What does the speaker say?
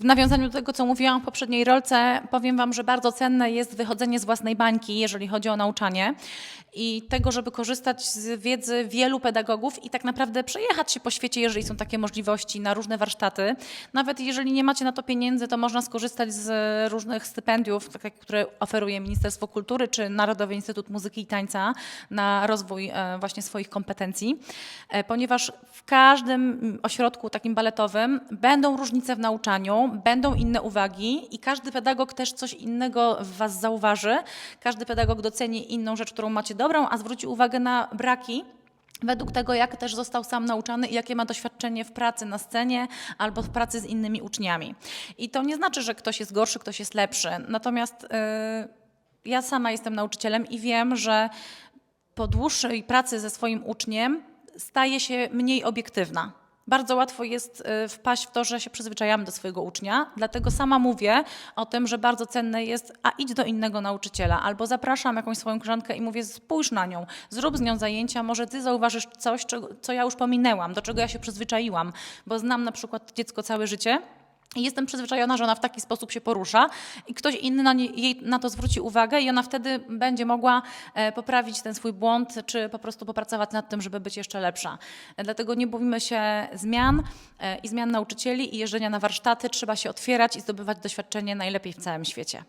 W nawiązaniu do tego, co mówiłam w poprzedniej rolce, powiem Wam, że bardzo cenne jest wychodzenie z własnej bańki, jeżeli chodzi o nauczanie i tego, żeby korzystać z wiedzy wielu pedagogów i tak naprawdę przejechać się po świecie, jeżeli są takie możliwości, na różne warsztaty. Nawet jeżeli nie macie na to pieniędzy, to można skorzystać z różnych stypendiów, tak które oferuje Ministerstwo Kultury czy Narodowy Instytut Muzyki i Tańca na rozwój e, właśnie swoich kompetencji, e, ponieważ w każdym ośrodku takim baletowym będą różnice w nauczaniu, będą inne uwagi i każdy pedagog też coś innego w Was zauważy. Każdy pedagog doceni inną rzecz, którą macie dobrą, a zwróci uwagę na braki. Według tego, jak też został sam nauczany i jakie ma doświadczenie w pracy na scenie albo w pracy z innymi uczniami. I to nie znaczy, że ktoś jest gorszy, ktoś jest lepszy. Natomiast yy, ja sama jestem nauczycielem i wiem, że po dłuższej pracy ze swoim uczniem staje się mniej obiektywna. Bardzo łatwo jest y, wpaść w to, że się przyzwyczajamy do swojego ucznia, dlatego sama mówię o tym, że bardzo cenne jest, a idź do innego nauczyciela, albo zapraszam jakąś swoją koleżankę i mówię, spójrz na nią, zrób z nią zajęcia, może ty zauważysz coś, co ja już pominęłam, do czego ja się przyzwyczaiłam, bo znam na przykład dziecko całe życie, jestem przyzwyczajona, że ona w taki sposób się porusza i ktoś inny na, nie, jej na to zwróci uwagę i ona wtedy będzie mogła e, poprawić ten swój błąd, czy po prostu popracować nad tym, żeby być jeszcze lepsza. E, dlatego nie bójmy się zmian e, i zmian nauczycieli i jeżdżenia na warsztaty. Trzeba się otwierać i zdobywać doświadczenie najlepiej w całym świecie.